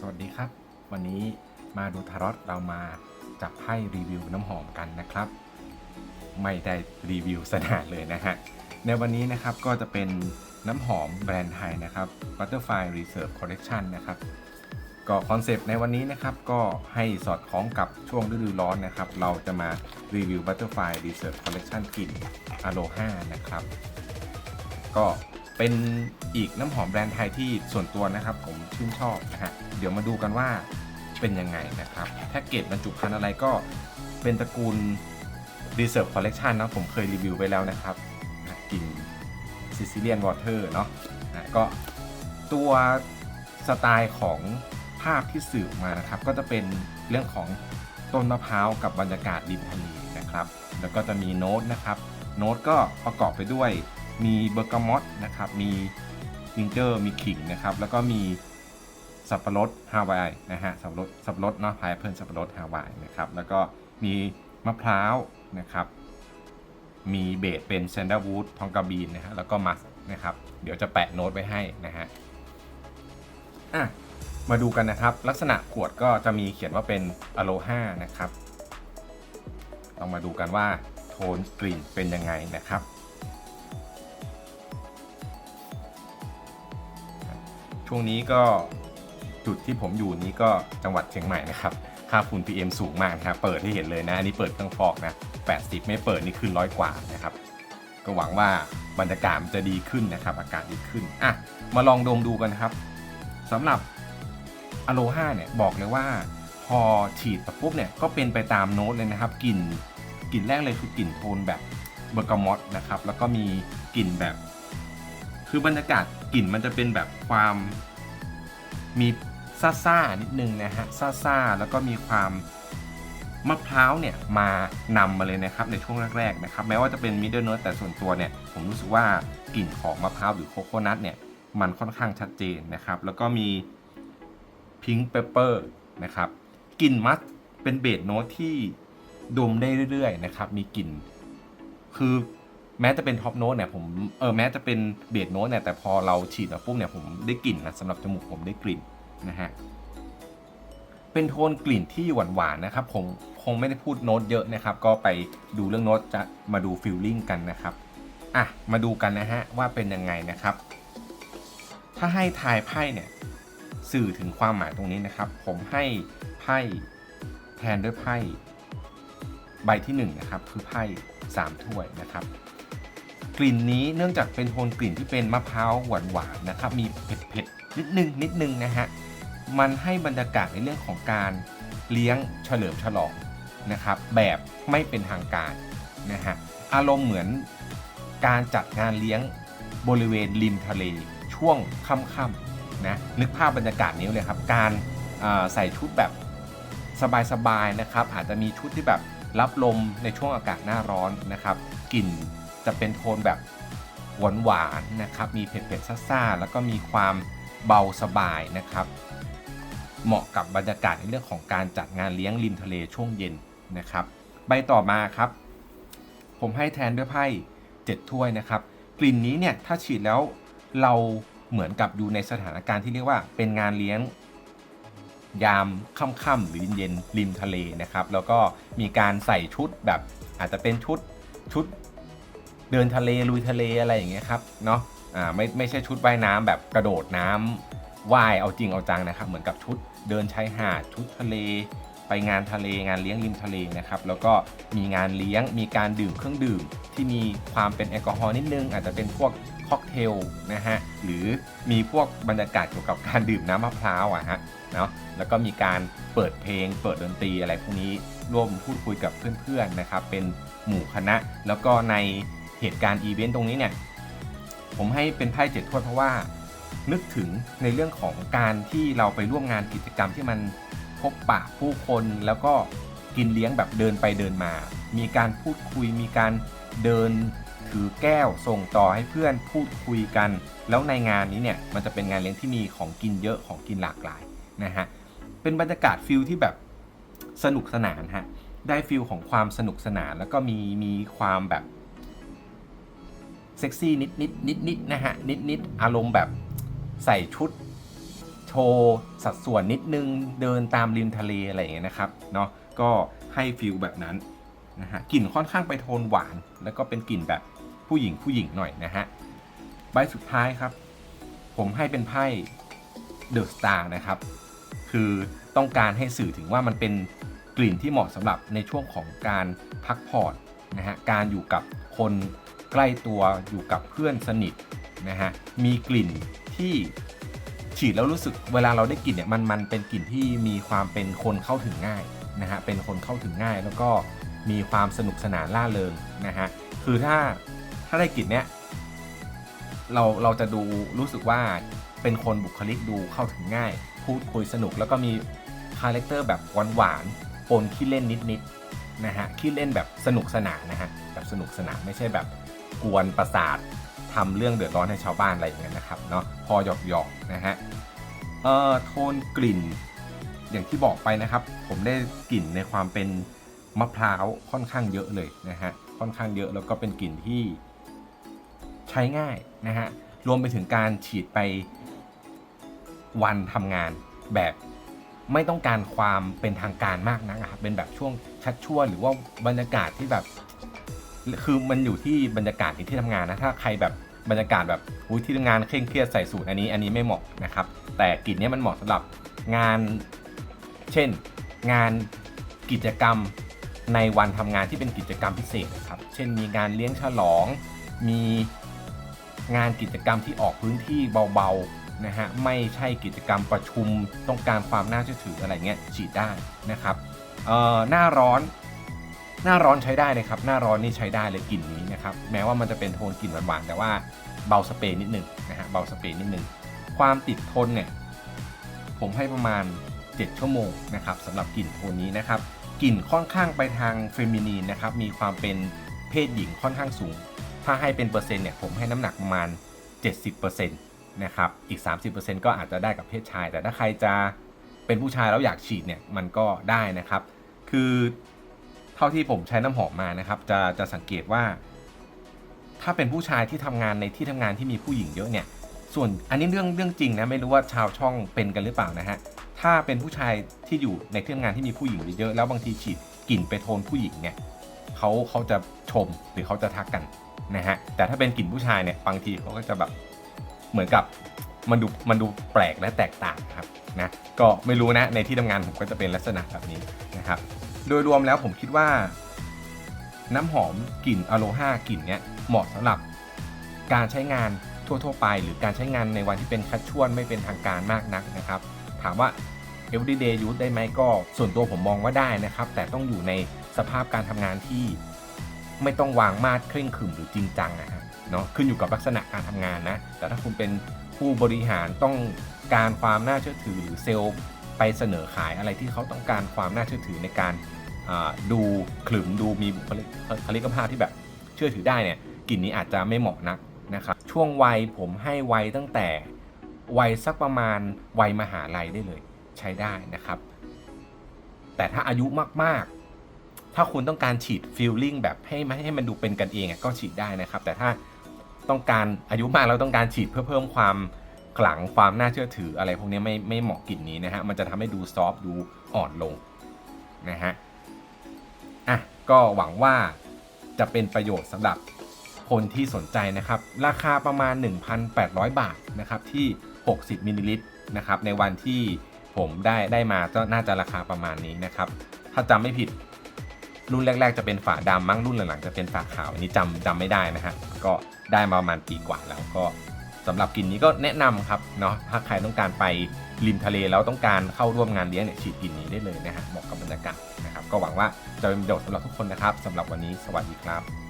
สวัสดีครับ วันนี้มาดูทารอตเรามาจับไพ่รีวิวน้ำหอมกันนะครับ ไม่ได้รีวิวสนานเลยนะฮะ ในวันนี้นะครับก็จะเป็นน้ำหอมแบรนด์ไทยนะครับ Butterfly Reserve Collection นะครับ ก็คอนเซปต์ในวันนี้นะครับก็ให้สอดคล้องกับช่วงฤดูร้อนนะครับ เราจะมารีวิว Butterfly Reserve Collection กลิ่น Aloha นะครับ ก็ เป็นอีกน้ำหอมแบรนด์ไทยที่ส่วนตัวนะครับ ผมชื่นชอบนะฮะเดี๋ยวมาดูกันว่าเป็นยังไงนะครับแพ็กเกจบรรจุภัณฑ์อะไรก็เป็นตระกูล Reserve Collection นะผมเคยรีวิวไว้แล้วนะครับนะกลิ่น Sicilian Water เนาะนะก็ตัวสไตล์ของภาพที่สื่อออกมานะครับ ก็จะเป็นเรื่องของต้นมะพร้าวกับบรรยากาศริมทะเลนะครับ แล้วก็จะมีโน้ตนะครับ โน้ตก็ประกอบไปด้วย มีเบอร์กามอตนะครับ มีจิงเจอร์ มีขิงนะครับ แล้วก็มีสับปะรดฮาวายนะฮะ สับปะรด สับปะรดเนาะพายเพิ่นสับปะรดฮาวายนะครับ แล้วก็มีมะพร้าวนะครับ มีเบสเป็นแซนด์วูดทองกาบีนนะฮะ แล้วก็มัสนะครับ เดี๋ยวจะแปะโน้ตไว้ให้นะฮะ อะ มาดูกันนะครับ ลักษณะขวดก็จะมีเขียนว่าเป็นอโลฮานะครับลองมาดูกันว่าโทนกลิ่นเป็นยังไงนะครับ ช่วงนี้ก็จุดที่ผมอยู่นี้ก็จังหวัดเชียงใหม่นะครับ ค่าฝุ่น PM สูงมากนะครับ เปิดให้เห็นเลยนะ อันนี้เปิดเครื่องฟอกนะ 80 ไม่เปิดนี่ขึ้นร้อยกว่านะครับ ก็หวังว่าบรรยากาศมันจะดีขึ้นนะครับ อากาศดีขึ้น อะ มาลองดมดูกันครับสำหรับอโลฮาเนี่ยบอกเลยว่า พอฉีดปุ๊บเนี่ยก็เป็นไปตามโน้ตเลยนะครับ กลิ่น กลิ่นแรกเลยคือกลิ่นโทนแบบเบอร์กามอตนะครับ แล้วก็มีกลิ่นแบบ คือบรรยากาศ กลิ่นมันจะเป็นแบบความมีซ่าซ่านิดนึงนะฮะซ่าซ่าแล้วก็มีความมะพร้าวเนี่ยมานำมาเลยนะครับในช่วงแรกๆนะครับแม้ว่าจะเป็นมิดเดิลเน t แต่ส่วนตัวเนี่ยผมรู้สึกว่ากลิ่นของมะพร้าวหรือโคโคนัทเนี่ยมันค่อนข้างชัดเจนนะครับแล้วก็มีพิงค์เปเปอร์นะครับกลิ่นมัสเป็นเบสโน้ตที่ดมได้เรื่อยๆนะครับมีกลิ่นคือ แม้จะเป็นท็อปโน้ตเนี่ยผมเออแม้จะเป็นเบสโน้ตเนี่ยแต่พอเราฉีดมาปุ๊บเนี่ยผมได้กลิ่นนะสำหรับจมูกผมได้กลิ่นนะฮะเป็นโทนกลิ่นที่หวานๆนะครับผมคงไม่ได้พูดโน้ตเยอะนะครับ ก็ไปดูเรื่องโน้ตจะมาดูฟิลลิ่งกันนะครับอะมาดูกันนะฮะว่าเป็นยังไงนะครับ ถ้าให้ทายไพ่เนี่ยสื่อถึงความหมายตรงนี้นะครับ ผมให้ไพ่แทนด้วยไพ่ใบที่หนึ่งนะครับคือไพ่สามถ้วยนะครับ กลิ่นนี้เนื่องจากเป็นโทนกลิ่นที่เป็นมะพร้าวหวานๆนะครับ มีเผ็ดๆนิดนึงนิดนึงนะฮะ มันให้บรรยากาศในเรื่องของการเลี้ยงเฉลิมฉลองนะครับ แบบไม่เป็นทางการนะฮะ อารมณ์เหมือนการจัดงานเลี้ยงบริเวณริมทะเลช่วงค่ำๆนะ นึกภาพบรรยากาศนี้เลยครับ การใส่ชุดแบบสบายๆนะครับ อาจจะมีชุดที่แบบรับลมในช่วงอากาศหน้าร้อนนะครับ กลิ่น จะเป็นโทนแบบหวานหวานๆนะครับ มีเผ็ดๆซ่าๆแล้วก็มีความเบาสบายนะครับ เหมาะกับบรรยากาศในเรื่องของการจัดงานเลี้ยงริมทะเลช่วงเย็นนะครับ ใบต่อมาครับ ผมให้แทนด้วยไพ่7ถ้วยนะครับ กลิ่นนี้เนี่ยถ้าฉีดแล้วเราเหมือนกับอยู่ในสถานการณ์ที่เรียกว่าเป็นงานเลี้ยงยามค่ำๆหรือเย็นๆริมทะเลนะครับ แล้วก็มีการใส่ชุดแบบอาจจะเป็นชุดชุด เดินทะเลลุยทะเลอะไรอย่างเงี้ยครับเนาะอ่าไม่ไม่ใช่ชุดว่ายน้ำแบบกระโดดน้ำว่ายเอาจริงเอาจังนะครับ เหมือนกับชุดเดินชายหาดชุดทะเล ไปงานทะเลงานเลี้ยงริมทะเลนะครับแล้วก็มีงานเลี้ยงมีการดื่มเครื่องดื่ม ที่มีความเป็นแอลกอฮอล์นิดนึง อาจจะเป็นพวกค็อกเทลนะฮะหรือมีพวกบรรยากาศเกี่ยวกับการดื่มน้ำมะพร้าวอะฮะเนาะแล้วก็มีการเปิดเพลง เปิดดนตรีอะไรพวกนี้ร่วมพูดคุยกับเพื่อนๆนะครับเป็นหมู่คณะ แล้วก็ใน เหตุการณ์อีเวนต์ตรงนี้เนี่ยผมให้เป็นไพ่เจ็ดถ้วยเพราะว่านึกถึงในเรื่องของการที่เราไปร่วมงานกิจกรรมที่มันพบปะผู้คนแล้วก็กินเลี้ยงแบบเดินไปเดินมา มีการพูดคุย มีการเดินถือแก้วส่งต่อให้เพื่อนพูดคุยกัน แล้วในงานนี้เนี่ยมันจะเป็นงานเลี้ยงที่มีของกินเยอะของกินหลากหลายนะฮะเป็นบรรยากาศฟิลที่แบบสนุกสนานฮะได้ฟิลของความสนุกสนานแล้วก็มีมีความแบบ เซ็กซี่นิดนิดนิดนิดนะฮะนิดนิดอารมณ์แบบใส่ชุดโชว์สัดส่วนนิดนึงเดินตามริมทะเลอะไรอย่างเงี้ยนะครับเนาะก็ให้ฟิลแบบนั้นนะฮะกลิ่นค่อนข้างไปโทนหวาน แล้วก็เป็นกลิ่นแบบผู้หญิงผู้หญิงหน่อยนะฮะใบสุดท้ายครับ ผมให้เป็นไพ่เดอะสตาร์นะครับ คือต้องการให้สื่อถึงว่ามันเป็นกลิ่นที่เหมาะสำหรับในช่วงของการพักผ่อนนะฮะการอยู่กับคน ใกล้ตัวอยู่กับเพื่อนสนิทนะฮะมีกลิ่นที่ฉีดแล้วรู้สึกเวลาเราได้กลิ่นเนี่ยมันมันเป็นกลิ่นที่มีความเป็นคนเข้าถึงง่ายนะฮะเป็นคนเข้าถึงง่ายแล้วก็มีความสนุกสนานล่าเริงนะฮะคือถ้าถ้าได้กลิ่นเนี้ยเราเราจะดูรู้สึกว่าเป็นคนบุคลิกดูเข้าถึงง่าย พูดคุยสนุกแล้วก็มีคาแรคเตอร์แบบหวานๆปนขี้เล่นนิดๆนะฮะขี้เล่นแบบสนุกสนานนะฮะแบบสนุกสนานไม่ใช่แบบ กวนประสาททำเรื่องเดือดร้อนให้ชาวบ้านอะไรอย่างเงี้ยนะครับเนาะพอหยอกๆนะฮะเอ่อโทนกลิ่น อย่างที่บอกไปนะครับ ผมได้กลิ่นในความเป็นมะพร้าวค่อนข้างเยอะเลยนะฮะค่อนข้างเยอะแล้วก็เป็นกลิ่นที่ใช้ง่ายนะฮะรวมไปถึงการฉีดไปวันทำงานแบบไม่ต้องการความเป็นทางการมากนะครับเป็นแบบช่วงชัดชั่วหรือว่าบรรยากาศที่แบบ คือมันอยู่ที่บรรยากาศในที่ทำงานนะ ถ้าใครแบบบรรยากาศแบบอุ๊ยที่ทำงานเคร่งเครียดใส่สูตรอันนี้อันนี้ไม่เหมาะนะครับ แต่กลิ่นนี้มันเหมาะสำหรับงาน เช่น งานกิจกรรมในวันทำงานที่เป็นกิจกรรมพิเศษนะครับ เช่น มีงานเลี้ยงฉลอง มีงานกิจกรรมที่ออกพื้นที่เบาๆนะฮะ ไม่ใช่กิจกรรมประชุมต้องการความน่าเชื่อถืออะไรเงี้ยฉีดได้นะครับเออหน้าร้อน หน้าร้อนใช้ได้เลยครับ หน้าร้อนนี่ใช้ได้เลยกลิ่นนี้นะครับ แม้ว่ามันจะเป็นโทนกลิ่นหวานๆแต่ว่าเบาสเปรย์นิดนึงนะฮะ เบาสเปรย์นิดนึงความติดทนเนี่ย ผมให้ประมาณ 7 ชั่วโมงนะครับสำหรับกลิ่นโทนนี้นะครับ กลิ่นค่อนข้างไปทางเฟมินีนนะครับ มีความเป็นเพศหญิงค่อนข้างสูง ถ้าให้เป็นเปอร์เซ็นต์เนี่ย ผมให้น้ำหนักประมาณ 70%นะครับ อีก 30%ก็อาจจะได้กับเพศชาย แต่ถ้าใครจะเป็นผู้ชายแล้วอยากฉีดเนี่ย มันก็ได้นะครับ คือ เท่าที่ผมใช้น้ำหอมมานะครับ จะจะสังเกตว่า ถ้าเป็นผู้ชายที่ทำงานในที่ทำงานที่มีผู้หญิงเยอะเนี่ย ส่วนอันนี้เรื่องเรื่องจริงนะไม่รู้ว่าชาวช่องเป็นกันหรือเปล่านะฮะถ้าเป็นผู้ชายที่อยู่ในที่ทำงานที่มีผู้หญิงเยอะแล้วบางทีฉีดกลิ่นไปโทนผู้หญิงเนี่ยเขาเขาจะชมหรือเขาจะทักกันนะฮะแต่ถ้าเป็นกลิ่นผู้ชายเนี่ยบางทีเขาก็จะแบบเหมือนกับมันดูมันดูแปลกและแตกต่างครับนะก็ไม่รู้นะในที่ทำงานผมก็จะเป็นลักษณะแบบนี้นะครับ โดยรวมแล้วผมคิดว่า น้ำหอมกลิ่นอโลฮากลิ่นเนี้ยเหมาะสำหรับการใช้งานทั่วๆไป หรือการใช้งานในวันที่เป็นคัดชวนไม่เป็นทางการมากนักนะครับ ถามว่า everyday use ได้ไหมก็ส่วนตัวผมมองว่าได้นะครับ แต่ต้องอยู่ในสภาพการทำงานที่ไม่ต้องวางมาดเคร่งขรึมหรือจริงจังนะฮะเนาะขึ้นอยู่กับลักษณะการทำงานนะ แต่ถ้าคุณเป็นผู้บริหารต้องการความน่าเชื่อถือหรือเซลล์ไปเสนอขายอะไรที่เขาต้องการความน่าเชื่อถือในการ ดูขลึมดูมีบุคลิกภาพที่แบบเชื่อถือได้เนี่ยกลิ่นนี้อาจจะไม่เหมาะนักนะครับช่วงวัยผมให้วัยตั้งแต่วัยสักประมาณวัยมหาลัยได้เลยใช้ได้นะครับ แต่ถ้าอายุมากๆ ถ้าคุณต้องการฉีดฟิลลิ่งแบบให้มันให้มันดูเป็นกันเองก็ฉีดได้นะครับ แต่ถ้าต้องการอายุมากแล้วต้องการฉีดเพื่อเพิ่มความขลังความน่าเชื่อถืออะไรพวกนี้ไม่ไม่เหมาะกลิ่นนี้นะฮะมันจะทำให้ดูซอฟดูอ่อนลงนะฮะ อะก็หวังว่าจะเป็นประโยชน์สำหรับคนที่สนใจนะครับ ราคาประมาณ 1,800 บาทนะครับที่ 60มิลลิลิตรนะครับในวันที่ผมได้ได้มาก็น่าจะราคาประมาณนี้นะครับ ถ้าจำไม่ผิดรุ่นแรก ๆ จะเป็นฝาดำมั้งรุ่นหลังๆจะเป็นฝาขาวอันนี้จำจำไม่ได้นะฮะก็ได้มาประมาณปีกว่าแล้วก็สำหรับกลิ่นนี้ก็แนะนำครับเนาะถ้าใครต้องการไป ริมทะเลแล้วต้องการเข้าร่วมงานเลี้ยงเนี่ยฉีดกลิ่นนี้ได้เลยนะฮะเหมาะกับบรรยากาศนะครับก็หวังว่าจะเป็นประโยชน์สำหรับทุกคนนะครับสำหรับวันนี้สวัสดีครับ